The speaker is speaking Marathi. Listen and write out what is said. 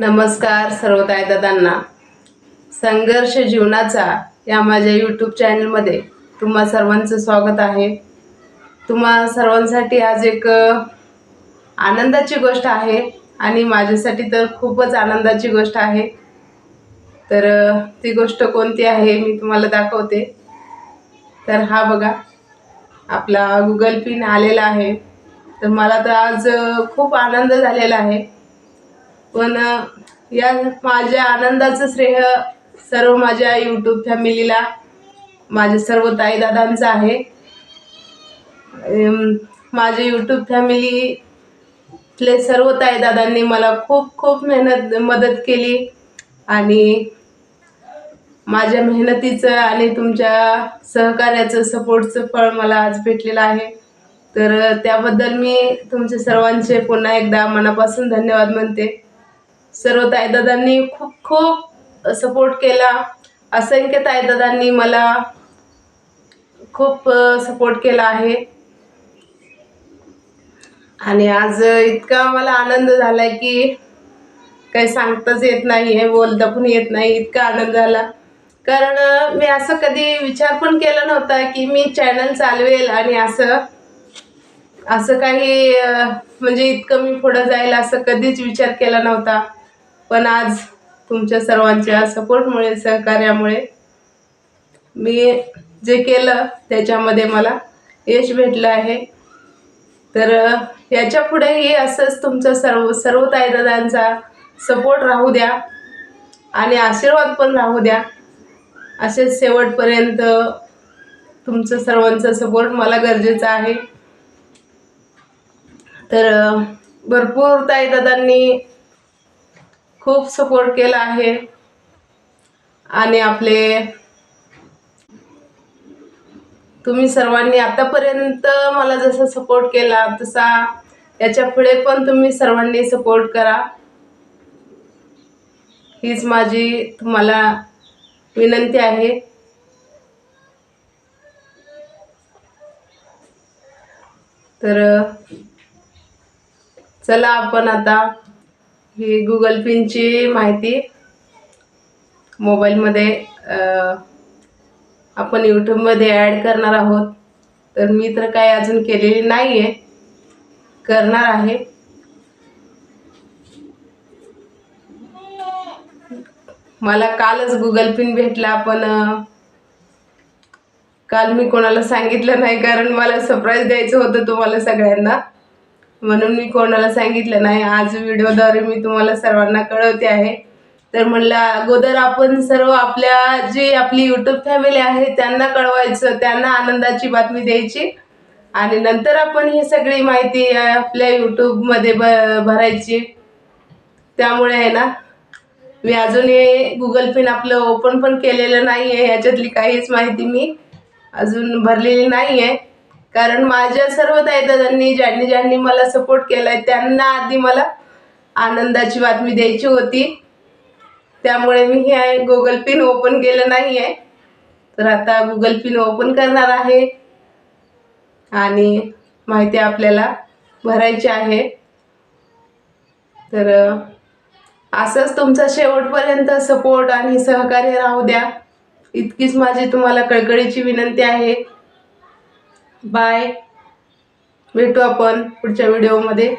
नमस्कार सर्व दादांना. संघर्ष जीवनाचा या माझ्या यूट्यूब चॅनलमध्ये तुम्हा सर्वांचं स्वागत आहे. तुम्हा सर्वांसाठी आज एक आनंदाची गोष्ट आहे आणि माझ्यासाठी तर खूपच आनंदाची गोष्ट आहे. तर ती गोष्ट कोणती आहे मी तुम्हाला दाखवते. तर हा बघा आपला गुगल पिन आलेला आहे. तर मला तर आज खूप आनंद झालेला आहे. पण या माझ्या आनंदाचं श्रेय सर्व माझ्या यूट्यूब फॅमिलीला माझ्या सर्व ताईदादांचं आहे. माझ्या माझे यूट्यूब फॅमिलीतले सर्व ताईदादांनी मला खूप खूप मेहनत मदत केली आणि माझ्या मेहनतीचं आणि तुमच्या सहकार्याचं सपोर्टचं फळ मला आज भेटलेलं आहे. तर त्याबद्दल मी तुमचे सर्वांचे पुन्हा एकदा मनापासून धन्यवाद म्हणते. सर्व ताईदादांनी खूप खूप सपोर्ट केला. असंख्य ताईदादांनी मला खूप सपोर्ट केला आहे. आणि आज इतका मला आनंद झाला की काही सांगताच येत नाही आहे बोलता पण येत नाही इतका आनंद झाला. कारण मी असं कधी विचार पण केला नव्हता की मी चॅनल चालवेल आणि असं असं काही म्हणजे इतकं मी पुढं जाईल असं कधीच विचार केला नव्हता. पण आज तुमच्या सर्वांच्या सपोर्टमुळे सहकार्यामुळे मी जे केलं त्याच्यामध्ये मला यश भेटलं आहे. तर याच्या पुढेही असंच तुमचं सर्व सर्व ताईदादांचा सपोर्ट राहू द्या आणि आशीर्वाद पण राहू द्या. असेच शेवटपर्यंत तुमचं सर्वांचा सपोर्ट मला गरजेचा आहे. तर भरपूर ताईदादांनी खूप सपोर्ट केला आहे. आणि आपले तुम्ही सर्वांनी आतापर्यंत मला जसा सपोर्ट केला तसा याच्यापुढे पण तुम्ही सर्वांनी सपोर्ट करा. हीच माझी तुम्हाला विनंती आहे. तर चला आपण आता ही गुगल पिनची माहिती मोबाईलमध्ये आपण यूट्यूबमध्ये ॲड करणार आहोत. तर मी तर काही अजून केलेली नाही आहे करणार आहे. मला कालच गुगल पिन भेटला पण काल मी कोणाला सांगितलं नाही कारण मला सरप्राईज द्यायचं होतं तुम्हाला सगळ्यांना. म्हणून मी कोणाला सांगितलं नाही. आज व्हिडिओद्वारे मी तुम्हाला सर्वांना कळवते आहे. तर म्हणलं अगोदर आपण सर्व आपल्या जी आपली यूट्यूब फॅमिली आहे त्यांना कळवायचं त्यांना आनंदाची बातमी द्यायची. आणि नंतर आपण ही सगळी माहिती आपल्या यूट्यूबमध्ये ब भरायची. त्यामुळे आहे ना मी अजून हे गुगल पिन आपलं ओपन पण केलेलं नाही आहे ह्याच्यातली काहीच माहिती मी अजून भरलेली नाही आहे कारण माझ्या सर्व ताईदादांनी ज्यांनी ज्यांनी मला सपोर्ट केला आहे त्यांना आधी मला आनंदाची बातमी द्यायची होती. त्यामुळे मी हे गुगल पिन ओपन केलं नाही आहे तर आता गुगल पिन ओपन करणार आहे. आणि माहिती आपल्याला भरायची आहे. तर असंच तुमचा शेवटपर्यंत सपोर्ट आणि सहकार्य राहू द्या. इतकीच माझी तुम्हाला कळकळीची विनंती आहे. बाय. भेटू आपण पुढच्या व्हिडिओमध्ये